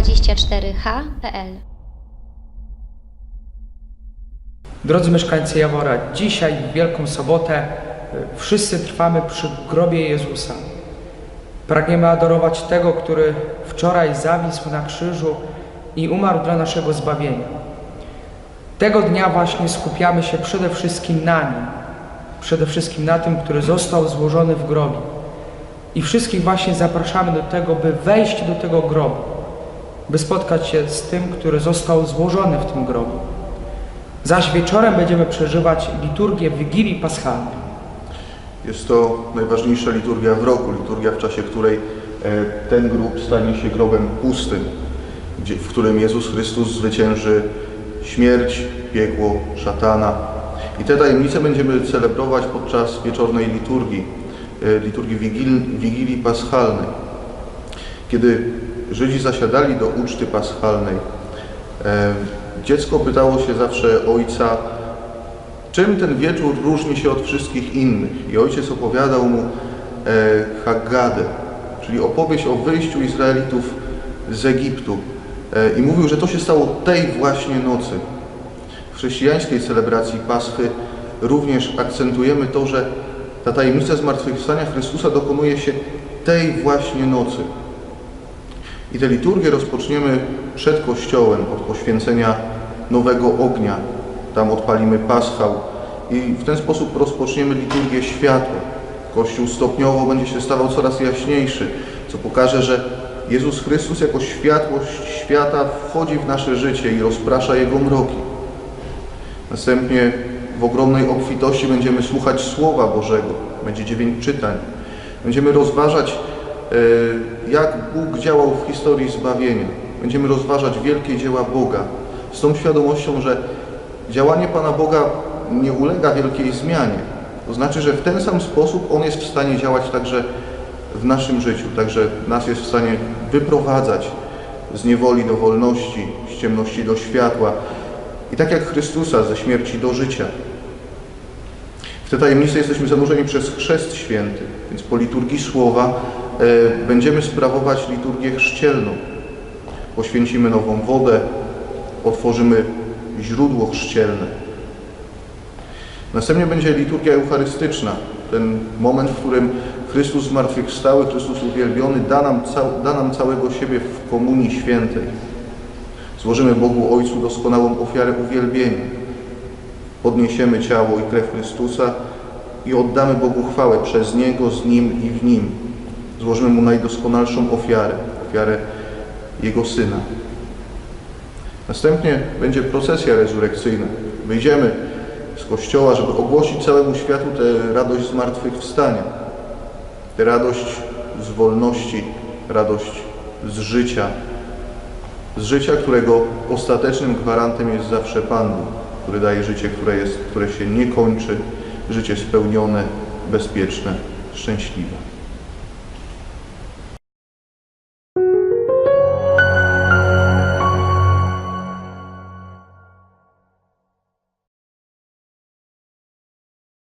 radio24h.pl Drodzy mieszkańcy Jawora, dzisiaj w Wielką Sobotę y, wszyscy trwamy przy grobie Jezusa. Pragniemy adorować Tego, który wczoraj zawisł na krzyżu i umarł dla naszego zbawienia. Tego dnia właśnie skupiamy się przede wszystkim na Nim, przede wszystkim na tym, który został złożony w grobie. I wszystkich właśnie zapraszamy do tego, by wejść do tego grobu, by spotkać się z tym, który został złożony w tym grobie. Zaś wieczorem będziemy przeżywać liturgię Wigilii Paschalnej. Jest to najważniejsza liturgia w roku, liturgia w czasie której e, ten grób stanie się grobem pustym, w którym Jezus Chrystus zwycięży śmierć, piekło, szatana. I te tajemnice będziemy celebrować podczas wieczornej liturgii, e, liturgii Wigil, Wigilii Paschalnej. Kiedy Żydzi zasiadali do uczty paschalnej, e, dziecko pytało się zawsze ojca, czym ten wieczór różni się od wszystkich innych. I ojciec opowiadał mu e, Haggadę, czyli opowieść o wyjściu Izraelitów z Egiptu. E, I mówił, że to się stało tej właśnie nocy. W chrześcijańskiej celebracji Paschy również akcentujemy to, że ta tajemnica zmartwychwstania Chrystusa dokonuje się tej właśnie nocy. I tę liturgię rozpoczniemy przed Kościołem od poświęcenia nowego ognia. Tam odpalimy paschał i w ten sposób rozpoczniemy liturgię światła. Kościół stopniowo będzie się stawał coraz jaśniejszy, co pokaże, że Jezus Chrystus jako światłość świata wchodzi w nasze życie i rozprasza Jego mroki. Następnie w ogromnej obfitości będziemy słuchać Słowa Bożego. Będzie dziewięć czytań. Będziemy rozważać, jak Bóg działał w historii zbawienia. Będziemy rozważać wielkie dzieła Boga z tą świadomością, że działanie Pana Boga nie ulega wielkiej zmianie. To znaczy, że w ten sam sposób On jest w stanie działać także w naszym życiu, także nas jest w stanie wyprowadzać z niewoli do wolności, z ciemności do światła i tak jak Chrystusa ze śmierci do życia. W te tajemnice jesteśmy zanurzeni przez Chrzest Święty, więc po liturgii Słowa e, będziemy sprawować liturgię chrzcielną. Poświęcimy nową wodę, otworzymy źródło chrzcielne. Następnie będzie liturgia eucharystyczna, ten moment, w którym Chrystus zmartwychwstały, Chrystus uwielbiony da nam, da nam całego siebie w komunii świętej. Złożymy Bogu Ojcu doskonałą ofiarę uwielbienia. Podniesiemy ciało i krew Chrystusa i oddamy Bogu chwałę przez Niego, z Nim i w Nim. Złożymy Mu najdoskonalszą ofiarę, ofiarę Jego Syna. Następnie będzie procesja rezurekcyjna. Wyjdziemy z Kościoła, żeby ogłosić całemu światu tę radość zmartwychwstania, tę radość z wolności, radość z życia, z życia, którego ostatecznym gwarantem jest zawsze Pan który daje życie, które, jest, które się nie kończy, życie spełnione, bezpieczne, szczęśliwe.